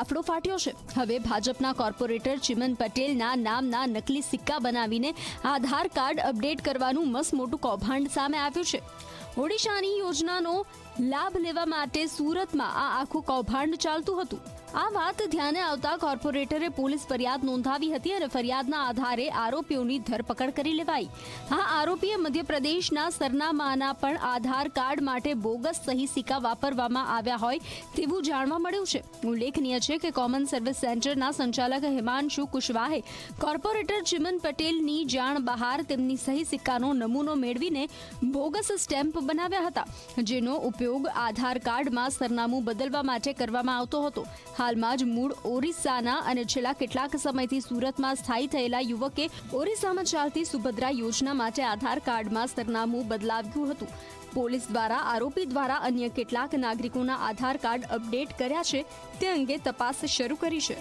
આફડો ફાટ્યો છે. હવે ભાજપના કોર્પોરેટર ચિમન પટેલના નામના નકલી સિક્કા બનાવીને આધાર કાર્ડ અપડેટ કરવાનું મસ્ત મોટું કૌભાંડ સામે આવ્યું છે. ઓડિશાની યોજનાનો લાભ લેવા માટે સુરતમાં આ આખું કૌભાંડ ચાલતું હતું. આ વાત ધ્યાને આવતા કોર્પોરેટરે પોલીસ ફરિયાદ નોંધાવી હતી અને ફરિયાદના આધારે આરોપીઓની ધરપકડ કરી લેવાઈ. આ આરોપીએ મધ્યપ્રદેશના સરનામાના પણ આધાર કાર્ડ માટે બોગસ સહી સિક્કા વાપરવામાં આવ્યા હોય તેવું જાણવા મળ્યું છે. ઉલ્લેખનીય છે કે કોમન સર્વિસ સેન્ટરના સંચાલક હિમાંશુ કુશવાહે કોર્પોરેટર ચિમન પટેલની જાણ બહાર તેમની સહી સિક્કાનો નમૂનો મેળવીને બોગસ સ્ટેમ્પ બનાવ્યા હતા, જેનો ઉપયોગ આધાર કાર્ડમાં સરનામું બદલવા માટે કરવામાં આવતો હતો. હાલમાં જ મૂળ ઓરિસ્સાના અને છેલ્લા કેટલાક સમયથી સુરતમાં સ્થાયી થયેલા યુવકે ઓરિસ્સામાં ચાલતી સુભદ્રા યોજના માટે આધાર કાર્ડમાં સરનામું બદલાવ્યું હતું. પોલીસ દ્વારા આરોપી દ્વારા અન્ય કેટલાક નાગરિકોના આધાર કાર્ડ અપડેટ કર્યા છે. તે અંગે તપાસ શરૂ કરી છે.